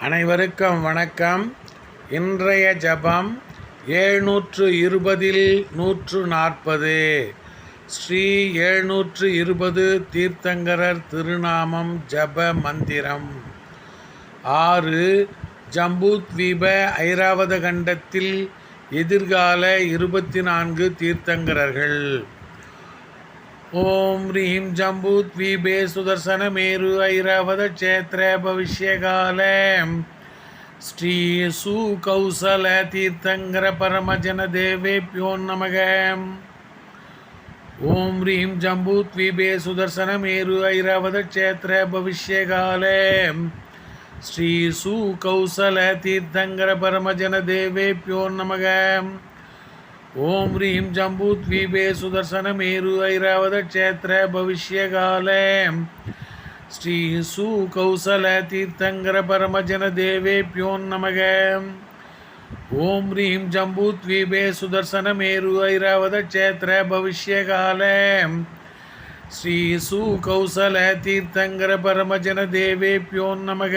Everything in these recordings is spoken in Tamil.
அனைவருக்கும் வணக்கம். இன்றைய ஜபம் ஏழ்நூற்று இருபதில் நூற்று நாற்பது ஸ்ரீ ஏழ்நூற்று இருபது தீர்த்தங்கரர் திருநாமம் ஜப மந்திரம். ஆறு ஜம்பூத்வீப ஐராவத கண்டத்தில் எதிர்கால இருபத்தி நான்கு தீர்த்தங்கரர்கள். ஓம் ரீம் ஜம்பூத்வீபே சுதர்சனமேரு ஐராவத க்ஷேத்திர பவிஷ்யகால. ஸ்ரீ சுகௌசல தீர்த்தங்கர பரமஜன தேவேபியோ நமக. ஓம் ரீம் ஜம்பூத்வீபே ஓம் ரீம் ஜம்பூத்வீபே சுதர்சனமேரு ஐராவத க்ஷேத்திர பவிஷ்யகாலே. ஸ்ரீ சுகௌசல தீர்த்தங்கர பரமஜன தேவேபியோ நமக. ஓம் ரீம் ஜம்பூத்வீபே சுதர்சனமேரு ஐராவத க்ஷேத்திர பவிஷ்யகாலே. ஸ்ரீ சுகௌசல தீர்த்தங்கர பரமஜன தேவேபியோ நமக.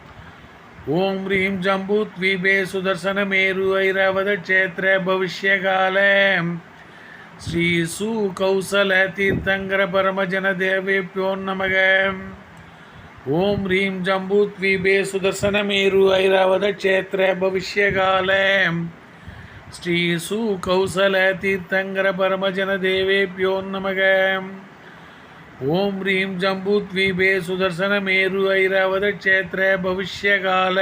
ஓம் ரீம் ஜம்பூத்வீபே சுதர்சனமேரு ஐராவத க்ஷேத்திர பவிஷ்யகால. ஸ்ரீ சுகௌசல தீர்த்தங்கர பரமஜன தேவேபியோ நமக. ஓம் ரீம் ஜம்பூத்வீபே சுதர்சனமேரு ஐராவத க்ஷேத்திர பவிஷ்யகால. ஸ்ரீ சுகௌசல தீர்த்தங்கர பரமஜன தேவேபியோ நமக. ஓம் ரீம் ஜம்பூத்வீபே சுதர்சனமேரு ஐராவத க்ஷேத்திர பவிஷ்யகால.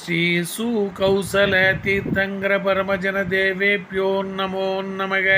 ஸ்ரீ சு கௌசல தீர்த்தங்கர பரமஜன தேவேபியோ நமோ நமக.